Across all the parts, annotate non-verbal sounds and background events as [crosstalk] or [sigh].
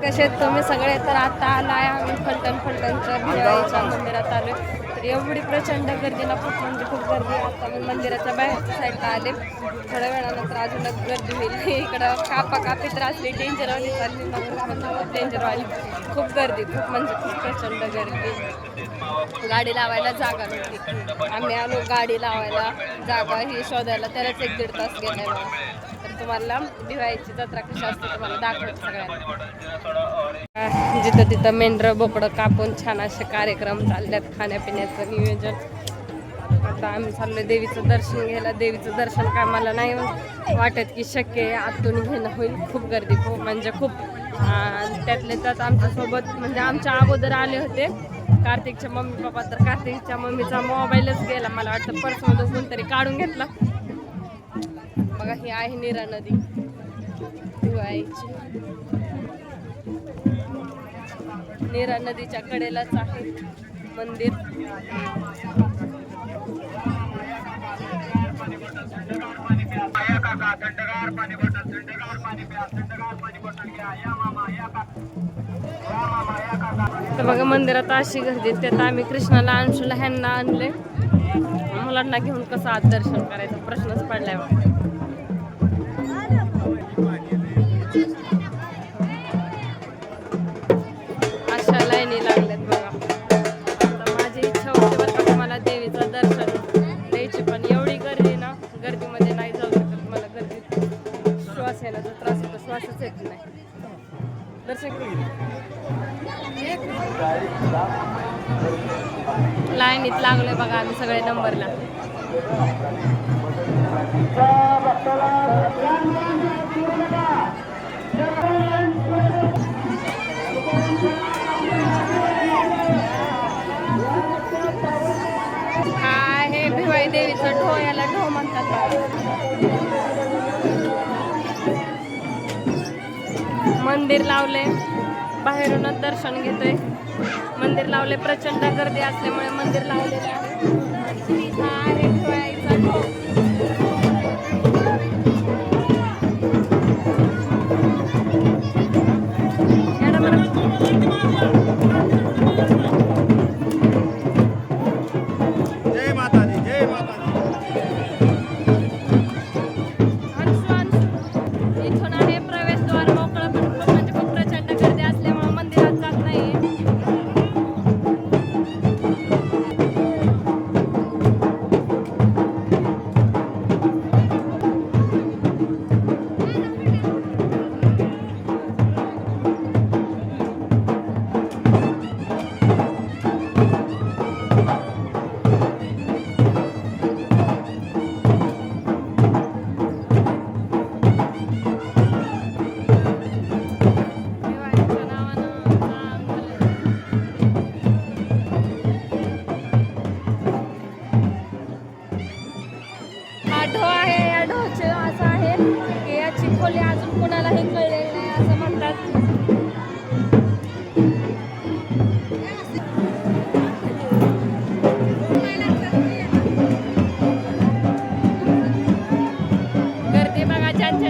कसे तुम्ही सगळे तर आता आलाय आम्ही फलटण फलटणच्या भिवाईच्या मंदिरात आलो तर एवढी प्रचंड गर्दी ना खूप म्हणजे खूप गर्दी. आहे. आता मी मंदिराच्या बाहेरच्या साईडला आले. थोड्या वेळानंतर अजून गर्दी होईल. [laughs] इकडं कापा कापी तर असली डेंजरवाली चालली ना डेंजरवाली म्हणजे खूप गर्दी खूप म्हणजे खूप प्रचंड गर्दी. गाडी लावायला जागा नव्हती. आम्ही आलो गाडी लावायला जागा ही शोधायला. त्यालाच एक दीड तास गेले तर तुम्हाला दिवाळीची जत्रा कशी असते तुम्हाला दाखवते सगळ्यांना. जिथं तिथं मेंढरं बोकडं कापून छान असे कार्यक्रम चालल्यात खाण्यापिण्याचं नियोजन. आता आम्ही चाललोय देवीचं दर्शन घ्यायला. देवीचं दर्शन काय मला नाही हो. वाटत की शक्य आहे आतून घेणं होईल. खूप गर्दी खूप म्हणजे खूप आणि त्यातले त्यात आमच्यासोबत म्हणजे आमच्या अगोदर आले होते. कार्तिकच्या मम्मी पप्पा तर कार्तिकच्या मम्मीचा मोबाईलच गेला मला वाटतं पर्समधून कोणतरी काढून घेतला. बघा ही आहे नीरा नदी. दिवाळीची नीरा नदीच्या कडेलाच आहे मंदिर. तर बघा मंदिरात अशी गर्दी त्यात आम्ही कृष्णाला अंशूला ह्यांना आणले मुलांना घेऊन कसं आज दर्शन करायचं? प्रश्नच पडलाय होतो नाही लाईनीत लागलोय बघा आम्ही सगळे नंबरला. हा हे भिवाई देवीचं ढो याला ढो म्हणतात. मंदिर लावले बाहेरूनच दर्शन घेतोय. मंदिर लावले प्रचंड गर्दी असल्यामुळे मंदिर लावलेलं आहे.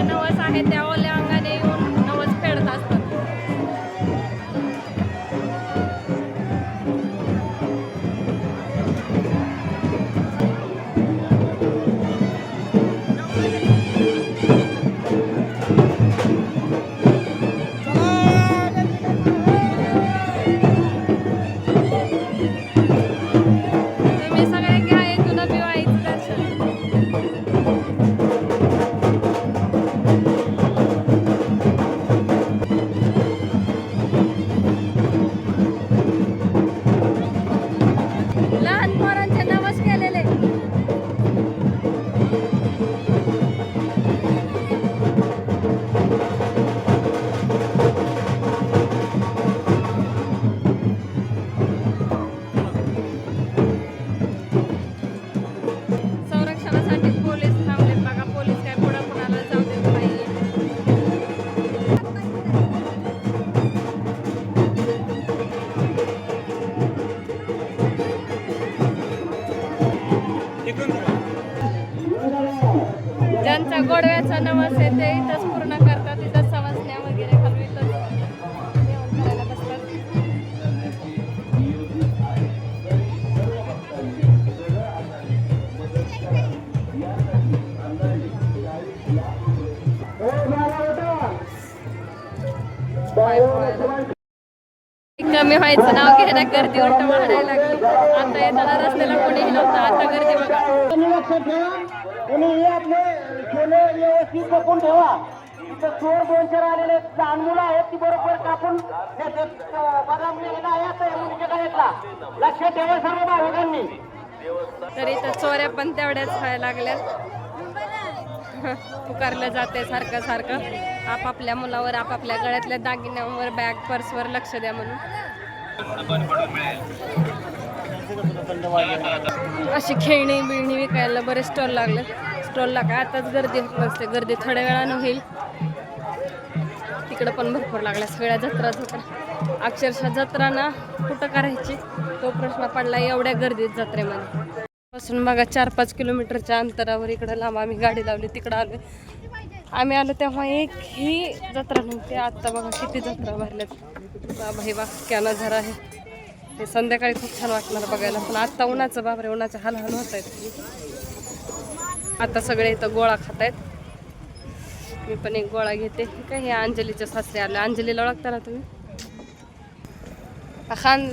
बघा ज्यांचे नवस आहे त्यांचा गोडव्याचा नवस आहे ते इथंच पूर्ण करतात तिथं समजण्या वगैरे करून इथं कमी व्हायचं नाव घेणं गर्दी उलट म्हणायला लागली. आता येताना रस्त्याला कोणीही नव्हतं आता गर्दी बघा. तुम्ही हे आपले सोने व्यवस्थित जपून ठेवा. तिथं चोर दोन चार आलेले लहान मुलं आहेत ती बरोबर कापून देतात. बदाम मुलीच्या लक्षात ठेवा सर्व भाविकांनी. तरी तर चोऱ्या पण तेवढ्याच व्हायला लागल्या पुकारलं जाते सारखं सारखं. आपापल्या मुलावर आपापल्या गळ्यातल्या दागिन्यांवर बॅग पर्सवर लक्ष द्या म्हणून. अशी खेळणी बिळणी विकायला बरेच स्टॉल लागले. स्टॉलला काय आताच गर्दी होत नसते. गर्दी थोड्या वेळानं होईल. तिकडं पण भरपूर लागल्या सगळ्या जत्रा जत्रा. अक्षरशः जत्रा ना कुठं करायची? तो प्रश्न पडला एवढ्या गर्दीत जत्रेमध्ये. पासून बघा चार पाच किलोमीटरच्या अंतरावर इकडं लांब आम्ही गाडी लावली तिकडं आलो आम्ही आलो तेव्हा एक ही जत्रा नव्हती. आत्ता बघा किती जत्रा भरल्यात. बाबा हे बा क्या आहे हे संध्याकाळी खूप छान वाटणार बघायला. पण आत्ता उन्हाचं बापरे उन्हाचं हाल हाल होत आहेत. आता सगळे इथं गोळा खात आहेत. मी पण एक गोळा घेते. काय हे अंजलीच्या सासरे आले. अंजलीला ओळखता ना तुम्ही? खान